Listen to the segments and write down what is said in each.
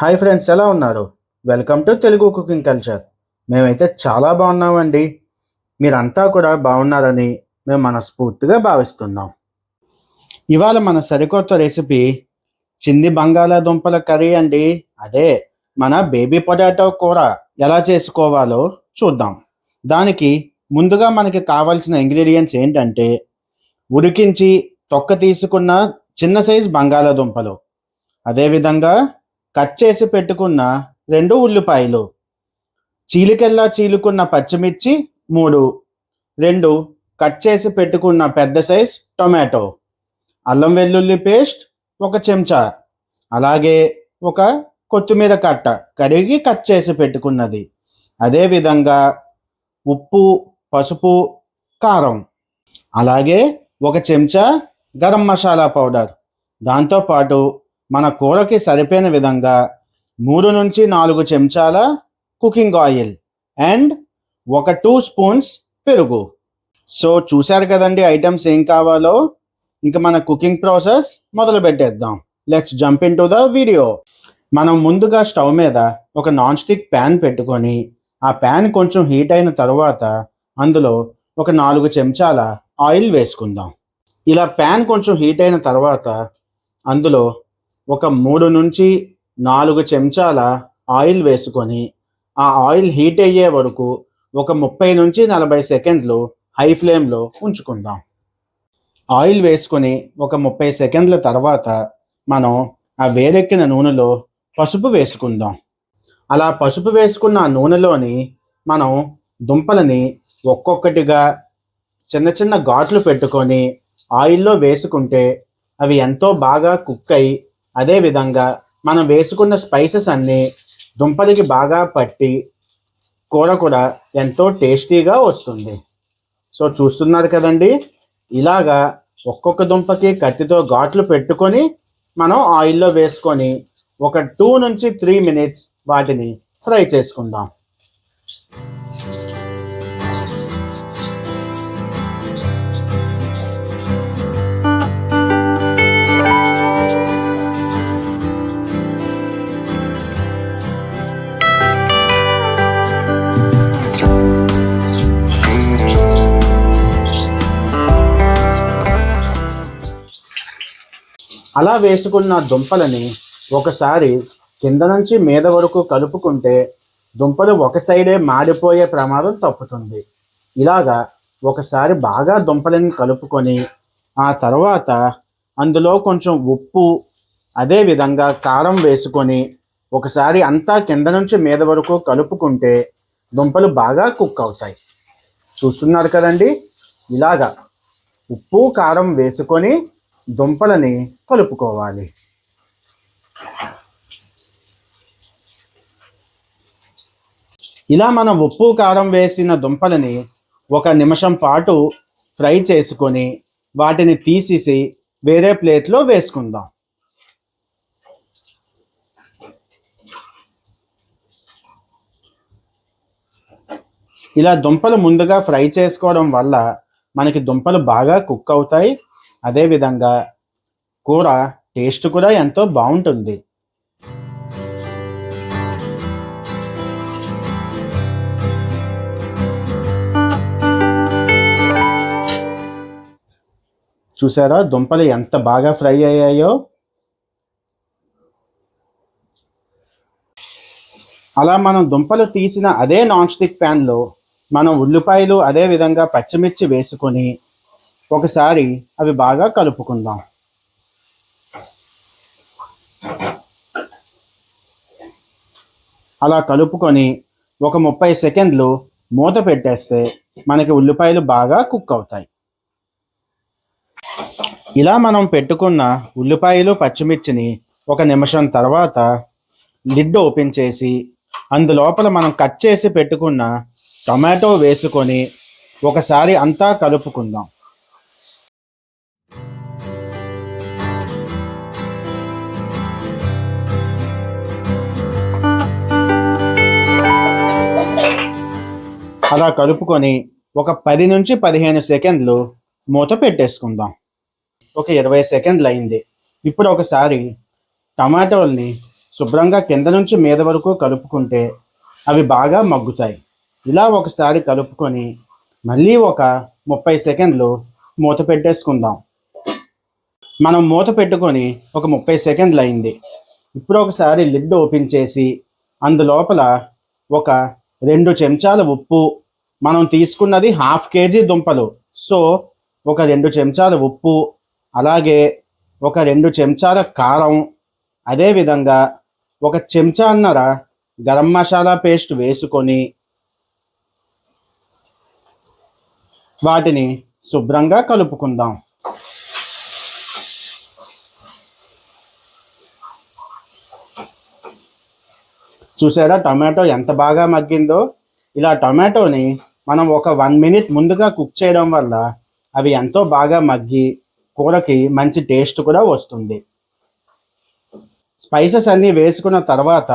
Hi friends ఎలా ఉన్నారు? Welcome to Telugu cooking culture. మేమైతే చాలా బాగున్నామండి. మీరంతా కూడా బాగున్నారని మేము మనస్ఫూర్తిగా భావిస్తున్నాం. ఇవాళ మన సరికొత్త రెసిపీ చింది బంగాళాదుంపల కర్రీ అండి. అదే మన బేబీ పొటాటో కూర ఎలా చేసుకోవాలో చూద్దాం. దానికి ముందుగా మనకి కావాల్సిన ఇంగ్రీడియంట్స్ ఏంటంటే ఉడికించి తొక్క తీసుకున్న చిన్న సైజ్ బంగాళాదుంపలు. అదేవిధంగా కట్ చేసి పెట్టుకున్న రెండు ఉల్లిపాయలు. చీలికెల్లా చీలుకున్న పచ్చిమిర్చి మూడు. రెండు కట్ చేసి పెట్టుకున్న పెద్ద సైజ్ టొమాటో. అల్లం వెల్లుల్లి పేస్ట్ ఒక చెంచా. అలాగే ఒక కొత్తిమీర కట్ట కడిగి కట్ చేసి పెట్టుకున్నది. అదేవిధంగా ఉప్పు పసుపు కారం. అలాగే ఒక చెంచా గరం మసాలా పౌడర్. దాంతోపాటు మన కూరకి సరిపోయిన విధంగా మూడు నుంచి నాలుగు చెంచాల కుకింగ్ ఆయిల్ అండ్ ఒక టూ స్పూన్స్ పెరుగు. సో చూశారు కదండి ఐటమ్స్ ఏం కావాలో? ఇంకా మన కుకింగ్ ప్రాసెస్ మొదలు పెట్టేద్దాం. Let's jump into the video. మనం ముందుగా స్టవ్ మీద ఒక నాన్ స్టిక్ ప్యాన్ పెట్టుకొని ఆ ప్యాన్ కొంచెం హీట్ అయిన తర్వాత అందులో ఒక నాలుగు చెంచాల ఆయిల్ వేసుకుందాం. ఇలా ప్యాన్ కొంచెం హీట్ అయిన తర్వాత అందులో ఒక మూడు నుంచి నాలుగు చెంచాల ఆయిల్ వేసుకొని ఆ ఆయిల్ హీట్ అయ్యే వరకు ఒక ముప్పై నుంచి నలభై సెకండ్లు హై ఫ్లేమ్లో ఉంచుకుందాం. ఆయిల్ వేసుకొని ఒక ముప్పై సెకండ్ల తర్వాత మనం ఆ వేడెక్కిన నూనెలో పసుపు వేసుకుందాం. అలా పసుపు వేసుకున్న ఆ నూనెలోని మనం దుంపలని ఒక్కొక్కటిగా చిన్న చిన్న ఘాట్లు పెట్టుకొని ఆయిల్లో వేసుకుంటే అవి ఎంతో బాగా కుక్ అయి అదేవిధంగా మనం వేసుకున్న స్పైసెస్ అన్నీ దుంపలకి బాగా పట్టి కూర కూడా ఎంతో టేస్టీగా వస్తుంది. సో చూస్తున్నారు కదండి ఇలాగా ఒక్కొక్క దుంపకి కత్తితో ఘాట్లు పెట్టుకొని మనం ఆయిల్లో వేసుకొని ఒక టూ నుంచి త్రీ మినిట్స్ వాటిని ఫ్రై చేసుకుందాం. అలా వేసుకున్న దుంపలని ఒకసారి కింద నుంచి మీద వరకు కలుపుకుంటే దుంపలు ఒక సైడే మాడిపోయే ప్రమాదం తప్పుతుంది. ఇలాగా ఒకసారి బాగా దుంపలను కలుపుకొని ఆ తర్వాత అందులో కొంచెం ఉప్పు అదే విధంగా కారం వేసుకొని ఒకసారి అంతా కింద నుంచి మీద వరకు కలుపుకుంటే దుంపలు బాగా కుక్ అవుతాయి. చూస్తున్నారు కదండి? ఇలాగా ఉప్పు కారం వేసుకొని దుంపలని కలుపుకోవాలి. ఇలా మనం ఉప్పు కారం వేసిన దుంపలని ఒక నిమిషం పాటు ఫ్రై చేసుకొని వాటిని తీసేసి వేరే ప్లేట్లో వేసుకుందాం. ఇలా దుంపలు ముందుగా ఫ్రై చేసుకోవడం వల్ల మనకి దుంపలు బాగా కుక్ అవుతాయి అదేవిధంగా కూర టేస్ట్ కూడా ఎంతో బాగుంటుంది. చూసారా? దుంపలు ఎంత బాగా ఫ్రై అయ్యాయో? అలా మనం దుంపలు తీసిన అదే నాన్ స్టిక్ ప్యాన్లో మనం ఉల్లిపాయలు అదే విధంగా పచ్చిమిర్చి వేసుకొని ఒకసారి అవి బాగా కలుపుకుందాం. అలా కలుపుకొని ఒక ముప్పై సెకండ్లు మూత పెట్టేస్తే మనకి ఉల్లిపాయలు బాగా కుక్ అవుతాయి. ఇలా మనం పెట్టుకున్న ఉల్లిపాయలు పచ్చిమిర్చిని ఒక నిమిషం తర్వాత లిడ్ ఓపెన్ చేసి అందులోపల మనం కట్ చేసి పెట్టుకున్న టొమాటో వేసుకొని ఒకసారి అంతా కలుపుకుందాం. అలా కలుపుకొని ఒక పది నుంచి పదిహేను సెకండ్లు మూత పెట్టేసుకుందాం. ఒక ఇరవై సెకండ్లు అయింది. ఇప్పుడు ఒకసారి టమాటోల్ని శుభ్రంగా కింద నుంచి మీద వరకు కలుపుకుంటే అవి బాగా మగ్గుతాయి. ఇలా ఒకసారి కలుపుకొని మళ్ళీ ఒక ముప్పై సెకండ్లు మూత పెట్టేసుకుందాం. మనం మూత పెట్టుకొని ఒక ముప్పై సెకండ్లు అయింది. ఇప్పుడు ఒకసారి లిడ్ ఓపెన్ చేసి అందులోపల ఒక రెండు చెంచాల ఉప్పు. మనం తీసుకున్నది హాఫ్ కేజీ దుంపలు. సో ఒక రెండు చెంచాల ఉప్పు. అలాగే ఒక రెండు చెంచాల కారం. అదేవిధంగా ఒక చెంచాన్నర గరం మసాలా పేస్ట్ వేసుకొని వాటిని శుభ్రంగా కలుపుకుందాం. చూసారా? టమాటో ఎంత బాగా మగ్గిందో. ఇలా టమాటోని మనం ఒక వన్ మినిట్ ముందుగా కుక్ చేయడం వల్ల అవి ఎంతో బాగా మగ్గి కూరకి మంచి టేస్ట్ కూడా వస్తుంది. స్పైసెస్ అన్నీ వేసుకున్న తర్వాత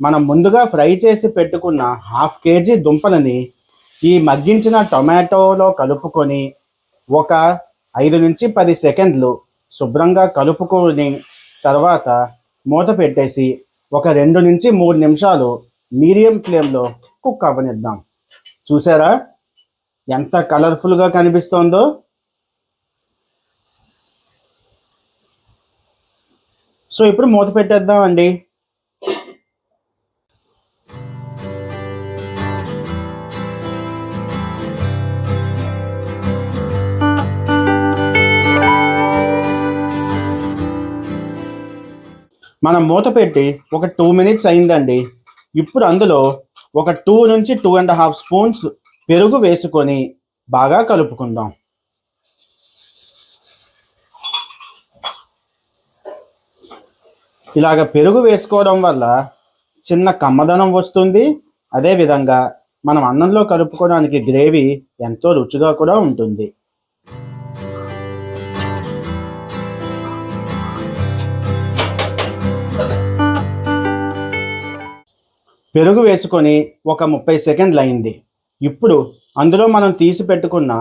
మనం ముందుగా ఫ్రై చేసి పెట్టుకున్న హాఫ్ కేజీ దుంపలని ఈ మగ్గించిన టొమాటోలో కలుపుకొని ఒక ఐదు నుంచి పది సెకండ్లు శుభ్రంగా కలుపుకొని తర్వాత మూత పెట్టేసి ఒక రెండు నుంచి మూడు నిమిషాలు మీడియం ఫ్లేమ్లో కుక్ అవ్వనిద్దాం. చూసారా? ఎంత కలర్ఫుల్గా కనిపిస్తోందో? సో ఇప్పుడు మూత పెట్టేద్దాం మనం మూత పెట్టి ఒక టూ మినిట్స్ అయిందండి. ఇప్పుడు అందులో ఒక టూ నుంచి టూ అండ్ హాఫ్ స్పూన్స్ పెరుగు వేసుకొని బాగా కలుపుకుందాం. ఇలాగ పెరుగు వేసుకోవడం వల్ల చిన్న కమ్మదనం వస్తుంది. అదేవిధంగా మనం అన్నంలో కలుపుకోవడానికి గ్రేవీ ఎంతో రుచిగా కూడా ఉంటుంది. పెరుగు వేసుకొని ఒక ముప్పై సెకండ్లు అయింది. ఇప్పుడు అందులో మనం తీసి పెట్టుకున్న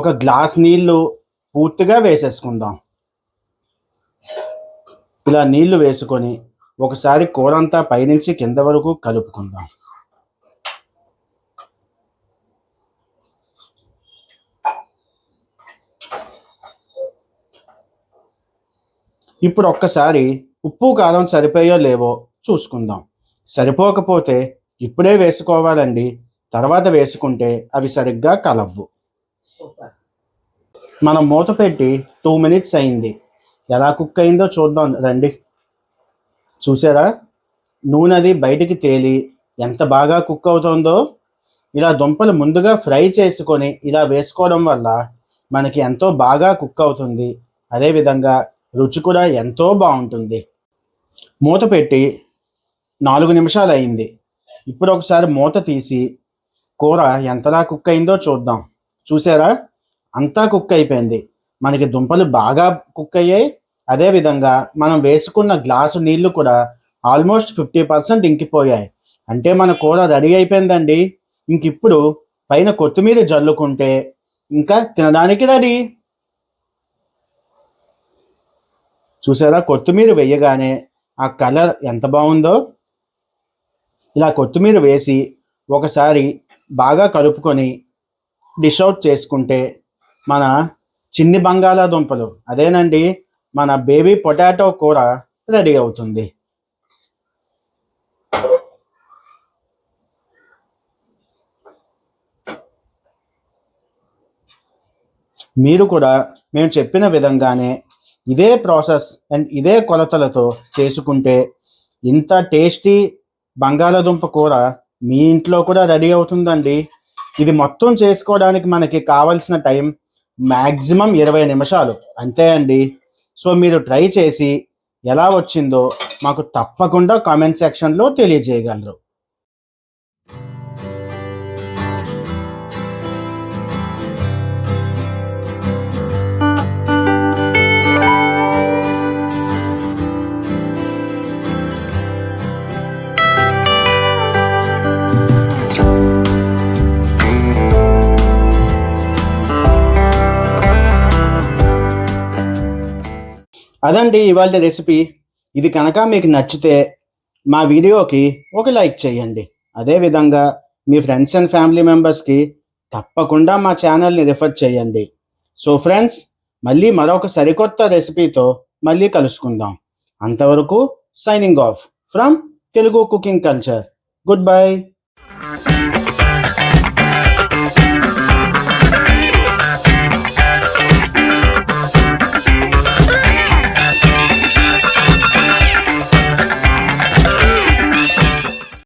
ఒక గ్లాస్ నీళ్ళు పూర్తిగా వేసేసుకుందాం. ఇలా నీళ్ళు వేసుకొని ఒకసారి కూర అంతా పైనుంచి కింద వరకు కలుపుకుందాం. ఇప్పుడు ఒక్కసారి ఉప్పు కారం సరిపోయో లేవో చూసుకుందాం. సరిపోకపోతే ఇప్పుడే వేసుకోవాలండి. తర్వాత వేసుకుంటే అవి సరిగ్గా కలవ్వు. మనం మూత పెట్టి టూ మినిట్స్ అయింది. ఎలా కుక్ అయిందో చూద్దాం. రండి. చూసారా? నూనె అది బయటికి తేలి ఎంత బాగా కుక్ అవుతుందో ఇలా దుంపలు ముందుగా ఫ్రై చేసుకొని ఇలా వేసుకోవడం వల్ల మనకి ఎంతో బాగా కుక్ అవుతుంది. అదేవిధంగా రుచి కూడా ఎంతో బాగుంటుంది. మూత పెట్టి నాలుగు నిమిషాలు అయింది. ఇప్పుడు ఒకసారి మూత తీసి కూర ఎంతలా కుక్ అయిందో చూద్దాం. చూసారా? అంతా కుక్ అయిపోయింది. మనకి దుంపలు బాగా కుక్ అయ్యాయి. అదేవిధంగా మనం వేసుకున్న గ్లాసు నీళ్ళు కూడా ఆల్మోస్ట్ ఫిఫ్టీ పర్సెంట్ ఇంకిపోయాయి. అంటే మన కూర రెడీ అయిపోయిందండి. ఇంక ఇప్పుడు పైన కొత్తిమీర జల్లుకుంటే ఇంకా తినడానికి రెడీ. చూసారా? కొత్తిమీర వేయగానే ఆ కలర్ ఎంత బాగుందో. ఇలా కొత్తిమీర వేసి ఒకసారి బాగా కలుపుకొని డిష్ అవుట్ చేసుకుంటే మన చిన్ని బంగాళాదుంపలు అదేనండి మన బేబీ పొటాటో కూర రెడీ అవుతుంది. మీరు కూడా మేము చెప్పిన విధంగానే ఇదే ప్రాసెస్ అండ్ ఇదే కొలతలతో చేసుకుంటే ఇంత టేస్టీ బంగాళాదుంప కూర మీ ఇంట్లో కూడా రెడీ అవుతుందండి. ఇది మొత్తం చేసుకోవడానికి మనకి కావలసిన టైం మ్యాక్సిమం ఇరవై నిమిషాలు. అంతే అండి. సో మీరు ట్రై చేసి ఎలా వచ్చిందో మాకు తప్పకుండా కామెంట్ సెక్షన్లో తెలియజేయగలరు. అదండి ఇవాళ రెసిపీ. ఇది కనుక మీకు నచ్చితే మా వీడియోకి ఒక లైక్ చేయండి. అదేవిధంగా మీ ఫ్రెండ్స్ అండ్ ఫ్యామిలీ మెంబర్స్కి తప్పకుండా మా ఛానల్ని రిఫర్ చేయండి. సో ఫ్రెండ్స్ మళ్ళీ మరొక సరికొత్త రెసిపీతో మళ్ళీ కలుసుకుందాం. అంతవరకు signing off from Telugu cooking culture. Good bye.